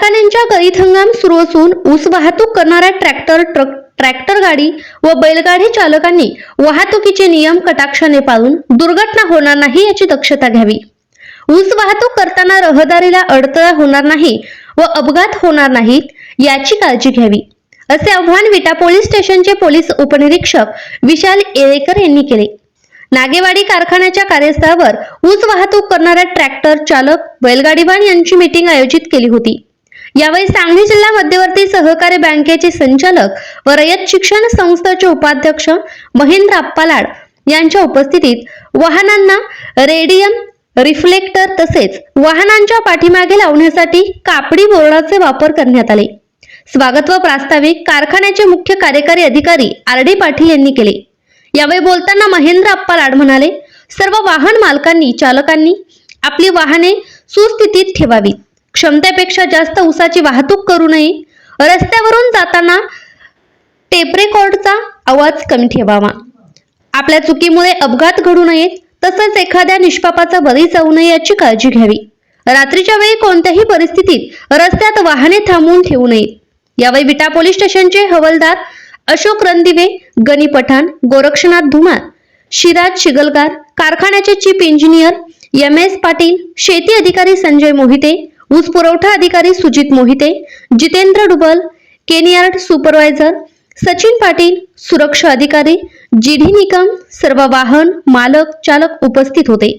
कारखान्यांच्या गळीत हंगाम सुरू असून ऊस वाहतूक करणाऱ्या ट्रॅक्टर ट्रक ट्रॅक्टर गाडी व बैलगाडी चालकांनी वाहतुकीचे नियम कटाक्षाने पाळून दुर्घटना होणार नाही याची दक्षता घ्यावी. ऊस वाहतूक करताना रहदारीला अडथळा होणार नाही व अपघात होणार नाहीत याची काळजी घ्यावी असे आव्हान विटा पोलीस स्टेशनचे पोलीस उपनिरीक्षक विशाल येळेकर यांनी केले. नागेवाडी कारखान्याच्या कार्यस्थळावर ऊस वाहतूक करणाऱ्या ट्रॅक्टर चालक बैलगाडीवान यांची मीटिंग आयोजित केली होती. यावेळी सांगली जिल्हा मध्यवर्ती सहकारी बँकेचे संचालक व रयत शिक्षण संस्थेचे उपाध्यक्ष महेंद्र अप्पालाड यांच्या उपस्थितीत वाहनांना रेडियम रिफ्लेक्टर तसेच वाहनांच्या पाठीमागे लावण्यासाठी कापडी बोर्डाचे वापर करण्यात आले. स्वागत व प्रास्ताविक कारखान्याचे मुख्य कार्यकारी अधिकारी आर डी पाटील यांनी केले. यावेळी बोलताना महेंद्र अप्पा लाड म्हणाले सर्व वाहन मालकांनी चालकांनी आपली वाहने सुस्थितीत ठेवावीत. क्षमतेपेक्षा जास्त उसाची वाहतूक करू नये. रस्त्यावरून जाताना टेपरेकॉर्डचा आवाज कमी ठेवावा. आपल्या चुकीमुळे अपघात घडू नयेत तसंच एखाद्या निष्पापाचा बळी जाऊ नये याची काळजी घ्यावी. रात्रीच्या वेळी कोणत्याही परिस्थितीत रस्त्यात वाहने थांबवून ठेवू नयेत यावेळी विटा पोलीस स्टेशनचे हवालदार अशोक रणदिवे गणी पठाण गोरक्षनाथ धुमाळ शिराज शिगलगार कारखान्याचे chief engineer M S Patil शेती अधिकारी संजय मोहिते ऊस पुरवठा अधिकारी सुजित मोहिते जितेंद्र डुबल केनियार्ड सुपरवायझर सचिन पाटील सुरक्षा अधिकारी जीडी निकम सर्व वाहन मालक चालक उपस्थित होते.